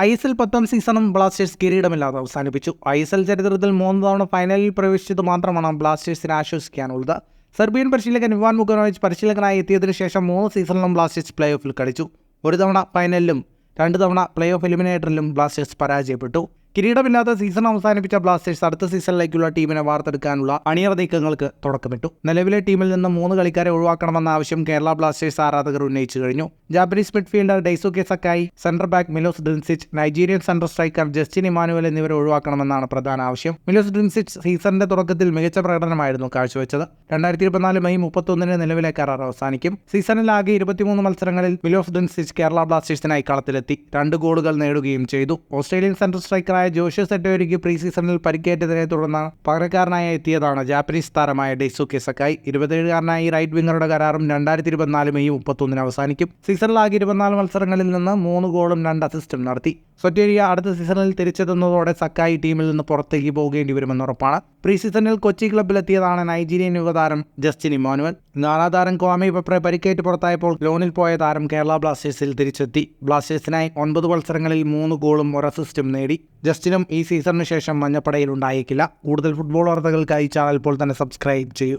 I S L പത്താം സീസണും Blasters കിരീടമില്ലാതെ അവസാനിപ്പിച്ചു. I S L ചരിത്രത്തിൽ മൂന്ന് തവണ ഫൈനലിൽ പ്രവേശിച്ചത് മാത്രമാണ് ബ്ലാസ്റ്റേഴ്സിനെ ആശ്വസിക്കാനുള്ളത്. സെർബിയൻ പരിശീലകൻ ഇവാൻ മുഖനോവിച്ച് പരിശീലകനായി എത്തിയതിനു ശേഷം മൂന്ന് സീസണിലും ബ്ലാസ്റ്റേഴ്സ് പ്ലേ ഓഫിൽ കളിച്ചു. ഒരു തവണ ഫൈനലിലും രണ്ട് തവണ പ്ലേ ഓഫ് എലിമിനേറ്ററിലും ബ്ലാസ്റ്റേഴ്സ് പരാജയപ്പെട്ടു. കിരീടമില്ലാത്ത സീസൺ അവസാനിപ്പിച്ച ബ്ലാസ്റ്റേഴ്സ് അടുത്ത സീസണിലേക്കുള്ള ടീമിനെ വാർത്തെടുക്കാനുള്ള അണിയറ നീക്കങ്ങൾക്ക് തുടക്കമിട്ടു. നിലവിലെ ടീമിൽ നിന്ന് മൂന്ന് കളിക്കാരെ ഒഴിവാക്കണമെന്ന ആവശ്യം കേരള ബ്ലാസ്റ്റേഴ്സ് ആരാധകർ ഉന്നയിച്ചു കഴിഞ്ഞു. Japanese midfielder Daisuke Sakai centre back Milos Drincic Nigerian centre striker Justin Emmanuel എന്നിവരെ ഒഴിവാക്കണമെന്നാണ് പ്രധാന ആവശ്യം. മിലോസ് ഡ്രിൻസിച്ച് സീസണിന്റെ തുടക്കത്തിൽ മികച്ച പ്രകടനമായിരുന്നു കാഴ്ചവെച്ചത്. രണ്ടായിരത്തി ഇരുപത്തിനാല് മെയ് മുപ്പത്തൊന്നിന് നിലവിലെ കരാർ അവസാനിക്കും. സീസണിൽ ആകെ ഇരുപത്തിമൂന്ന് മത്സരങ്ങളിൽ മിലോസ് ഡ്രിൻസിച്ച് കേരള ബ്ലാസ്റ്റേഴ്സിനായി കളത്തിലെത്തി. രണ്ട് ഗോളുകൾ നേടുകയും ചെയ്തു. ഓസ്ട്രേലിയൻ സെന്റർ സ്ട്രൈക്കറായ ജോഷ്യ സെറ്റോരിക്ക് പ്രീ സീസണിൽ പരിക്കേറ്റതിനെ തുടർന്ന് പകരക്കാരനായി എത്തിയതാണ് ജാപ്പനീസ് താരമായ ഡെയ്സുകെ സക്കായി ഇരുപത്തിയേഴുകാരനായി റൈറ്റ് വിംഗറുടെ കരാറും രണ്ടായിരത്തി ഇരുപത്തിനാല് മെയ് മുപ്പത്തൊന്നിന് അവസാനിക്കും. സീസണിലാകെ ഇരുപത്തിനാല് മത്സരങ്ങളിൽ നിന്ന് മൂന്ന് ഗോളും രണ്ട് അസിസ്റ്റും നടത്തി. സൊറ്റേരിയ അടുത്ത സീസണിൽ തിരിച്ചെത്തുന്നതോടെ സക്കായി ടീമിൽ നിന്ന് പുറത്തേക്ക് പോകേണ്ടി വരുമെന്ന് ഉറപ്പാണ്. പ്രീ സീസണിൽ കൊച്ചി ക്ലബിലെത്തിയതാണ് നൈജീരിയൻ യുവതാരം ജസ്റ്റിൻ ഇമാനുവൽ നാലാം താരം ക്വാമി പെപ്രെ പരിക്കേറ്റ് പുറത്തായപ്പോൾ ലോണിൽ പോയ താരം കേരള ബ്ലാസ്റ്റേഴ്സിൽ തിരിച്ചെത്തി. ബ്ലാസ്റ്റേഴ്സിനായി ഒൻപത് മത്സരങ്ങളിൽ മൂന്ന് ഗോളും ഒരു അസിസ്റ്റും നേടി. ജസ്റ്റിനും ഈ സീസണിന് ശേഷം മഞ്ഞപ്പടയിൽ ഉണ്ടായേക്കില്ല കൂടുതൽ ഫുട്ബോൾ വാർത്തകൾക്കായി ചാനൽ ഇപ്പോൾ തന്നെ സബ്സ്ക്രൈബ് ചെയ്യൂ.